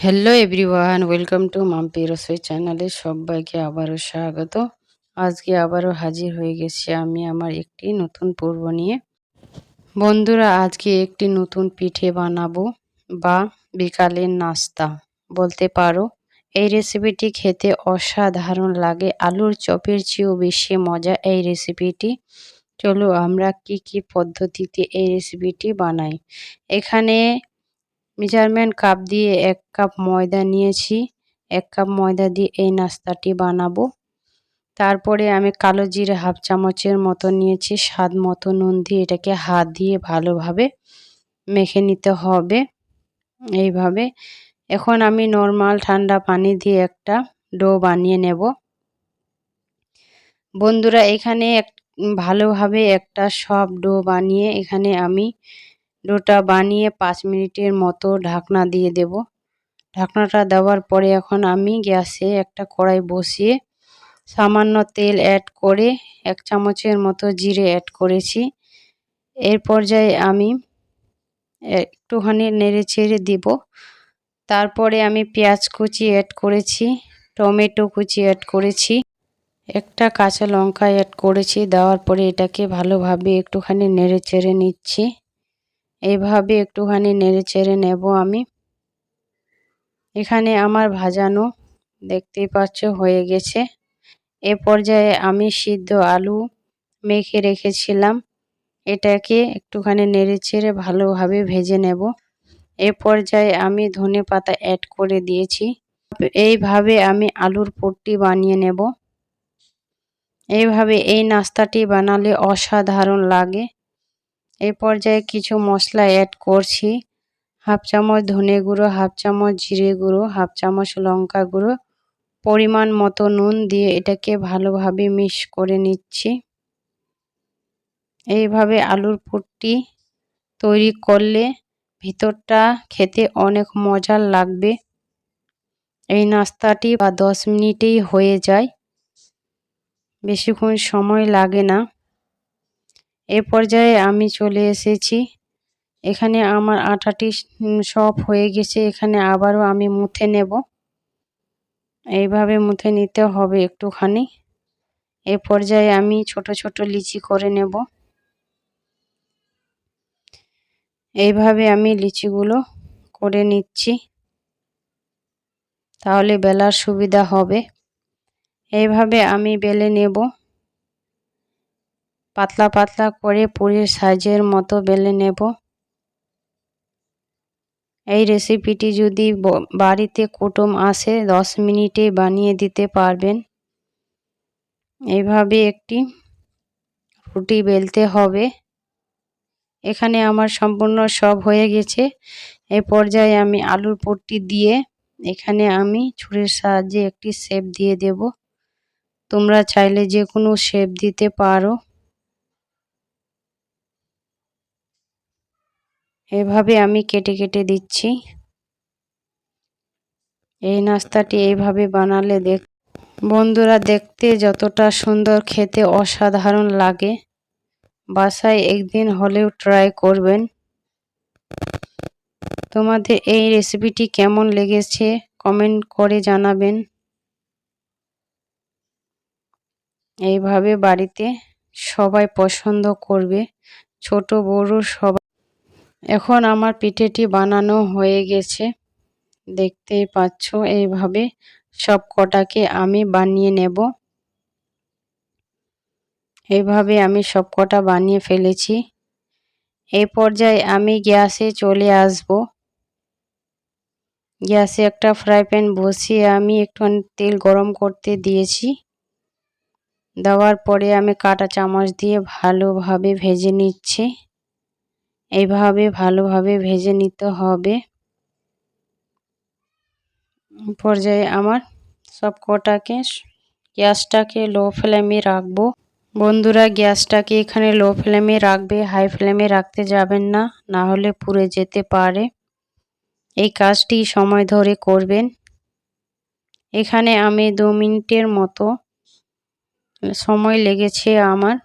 Hello everyone welcome to Mampi Rasoi চ্যানেলে সবাইকে আবারও স্বাগত। আজকে আবারও হাজির হয়ে গেছি আমি আমার একটি নতুন পর্ব নিয়ে। বন্ধুরা, আজকে একটি নতুন পিঠে বানাবো বা বিকালের নাস্তা। বলতে পারো, এই রেসিপিটি খেতে অসাধারণ লাগে, আলুর চপের চেয়েও বেশি মজা এই রেসিপিটি চলো আমরা কি কি পদ্ধতিতে এই রেসিপিটি বানাই। এখানে মেজারমেন্ট কাপ দিয়ে এক কাপ ময়দা নিয়েছি। এক কাপ ময়দা দিয়ে এই নাস্তাটি বানাবো। তারপরে আমি কালো জিরে হাফ চামচের মতো নিয়েছি। স্বাদ মতো নুন দিয়ে এটাকে হাত দিয়ে ভালোভাবে মেখে নিতে হবে এইভাবে। এখন আমি নর্মাল ঠান্ডা পানি দিয়ে একটা ডো বানিয়ে নেব। বন্ধুরা, এখানে এক ভালোভাবে একটা সব ডো বানিয়ে এখানে আমি ডোটা বানিয়ে পাঁচ মিনিটের মতো ঢাকনা দিয়ে দেব। ঢাকনাটা দেওয়ার পরে এখন আমি গ্যাসে একটা কড়াই বসিয়ে সামান্য তেল অ্যাড করে এক চামচের মতো জিরে অ্যাড করেছি। এর পর্যায়ে আমি একটুখানি নেড়ে চেড়ে দিব। তারপরে আমি পেঁয়াজ কুচি অ্যাড করেছি, টমেটো কুচি অ্যাড করেছি, একটা কাঁচা লঙ্কা অ্যাড করেছি। দেওয়ার পরে এটাকে ভালোভাবে একটুখানি নেড়ে চেড়ে নিচ্ছি। এইভাবে একটুখানি নেড়ে চেড়ে নেব আমি। এখানে আমার ভাজানো দেখতেই পাচ্ছ হয়ে গেছে। এ পর্যায়ে আমি সিদ্ধ আলু মেখে রেখেছিলাম। এটাকে একটুখানি নেড়ে চেড়ে ভালোভাবে ভেজে নেব। এ পর্যায়ে আমি ধনে পাতা অ্যাড করে দিয়েছি। এইভাবে আমি আলুর পুরটি বানিয়ে নেব। এইভাবে এই নাস্তাটি বানালে অসাধারণ লাগে। এই পর্যায়ে কিছু মশলা অ্যাড করছি। হাফ চামচ ধনে গুঁড়ো, হাফ চামচ জিরে গুঁড়ো, হাফ চামচ লঙ্কা গুঁড়ো। পরিমাণ মতো নুন দিয়ে এটাকে ভালোভাবে মিক্স করে নিচ্ছি। এইভাবে আলুর পুরটি তৈরি করলে ভিতরটা খেতে অনেক মজার লাগবে। এই নাস্তাটি বা দশ মিনিটেই হয়ে যায়। বেশিক্ষণ সময় লাগে না। এ পর্যায়ে আমি চলে এসেছি। এখানে আমার আটাটি সব হয়ে গেছে। এখানে আবারও আমি মুথে নেব। এইভাবে মুথে নিতে হবে একটুখানি। এ পর্যায়ে আমি ছোট ছোট লিচি করে নেব। এইভাবে আমি লিচিগুলো করে নিচ্ছি। তাহলে বেলার সুবিধা হবে। এইভাবে আমি বেলে নেব। পাতলা পাতলা করে পুরীর সাইজের মতো বেলে নেব। এই রেসিপিটি যদি বাড়িতে কুটুম আসে, দশ মিনিটে বানিয়ে দিতে পারবেন। এইভাবে একটি রুটি বেলতে হবে। এখানে আমার সম্পূর্ণ সব হয়ে গেছে। এ পর্যায়ে আমি আলুর পট্টি দিয়ে এখানে আমি ছুরির সাহায্যে একটি শেপ দিয়ে দেব। তোমরা চাইলে যে কোনো শেপ দিতে পারো। এভাবে আমি কেটে কেটে দিচ্ছি। এই নাস্তাটি এইভাবে বানালে দেখ বন্ধুরা, দেখতে যতটা সুন্দর, খেতে অসাধারণ লাগে। বাসায় একদিন হলেও ট্রাই করবেন। তোমাদের এই রেসিপিটি কেমন লেগেছে কমেন্ট করে জানাবেন। এইভাবে বাড়িতে সবাই পছন্দ করবে, ছোট, বড় সবাই এখন আমার পিঠেটি বানানো হয়ে গেছে। দেখতেই পাচ্ছ, এইভাবে সব কটাকে আমি বানিয়ে নেব। এইভাবে আমি সব কটা বানিয়ে ফেলেছি। এই পর্যায়ে আমি গ্যাসে চলে আসব। গ্যাসে একটা ফ্রাই প্যান বসিয়ে আমি একটু তেল গরম করতে দিয়েছি। দেওয়ার পরে আমি কাটা চামচ দিয়ে ভালোভাবে ভেজে নিচ্ছি। এইভাবে ভালোভাবে ভেজে নিতে হবে। পর্যায়ে আমার সব কটাকে গ্যাসটাকে লো ফ্লেমে রাখব। বন্ধুরা, গ্যাসটাকে এখানে লো ফ্লেমে রাখবে, হাই ফ্লেমে রাখতে যাবেন না না হলে পুড়ে যেতে পারে। এই কাজটি সময় ধরে করবেন। এখানে আমি দু মিনিটের মতো সময় লেগেছে আমার।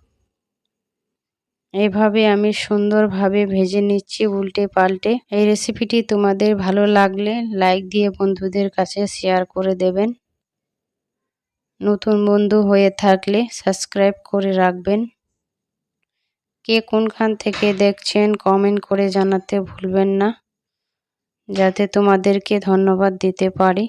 এইভাবে আমি সুন্দরভাবে ভেজে নিচ্ছি উল্টে পাল্টে। এই রেসিপিটি তোমাদের ভালো লাগলে লাইক দিয়ে বন্ধুদের কাছে শেয়ার করে দেবেন। নতুন বন্ধু হয়ে থাকলে সাবস্ক্রাইব করে রাখবেন। কে কোনখান থেকে দেখছেন কমেন্ট করে জানাতে ভুলবেন না। যাতে তোমাদেরকে ধন্যবাদ দিতে পারি।